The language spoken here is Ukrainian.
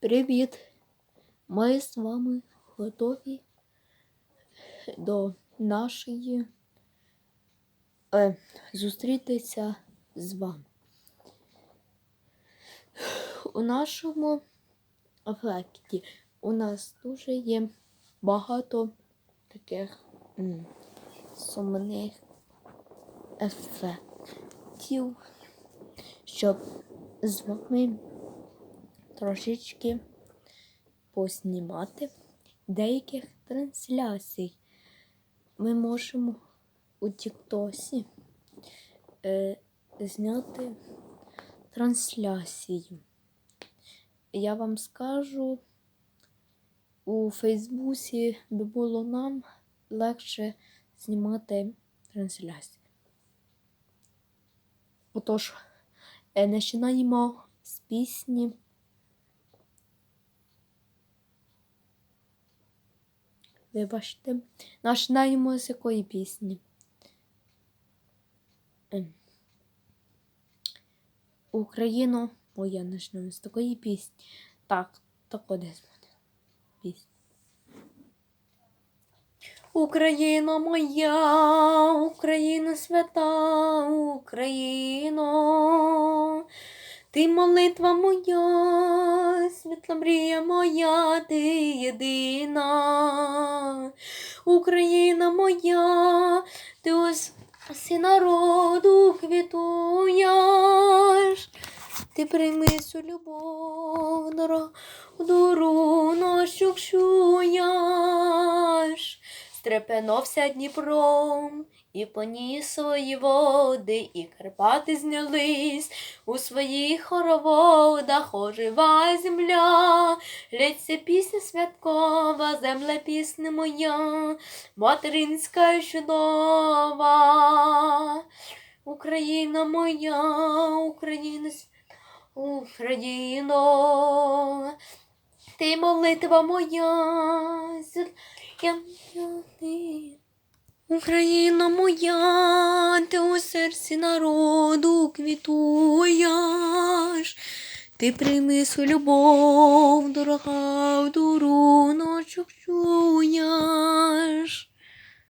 Привіт! Ми з вами готові до нашої е, зустрітися з вами. У нашому ефекті у нас дуже є багато таких м, сумних ефектів, щоб з вами трошечки поснімати деяких трансляцій. Ми можемо у Тіктосі е, зняти трансляцію. Я вам скажу, у Фейсбуці би було нам легше знімати трансляції. Отож, е, починаємо з пісні. Вибачте, починаємо з якої пісні? Ем. Україно, ой, я почну з такої пісні. Так, так десь буде. Пісня. Україна моя, Україна свята, Україно, ти молитва моя, світла мрія моя, ти єдина. Україна моя, ти ось си народу квітуєш. Ти прийми цю любов, дорогу, нашу чуєш. Стрепенувся Дніпром і поніс свої води, і Карпати знялись. У своїх хороводах, ожива земля, лється пісня святкова, земля пісня моя, материнська і чудова. Україна моя, Україна Україно, ти молитва моя, я. Україна моя, ти у серці народу квітуєш, ти прийми свою любов, дорога, в дуру ночок чуєш.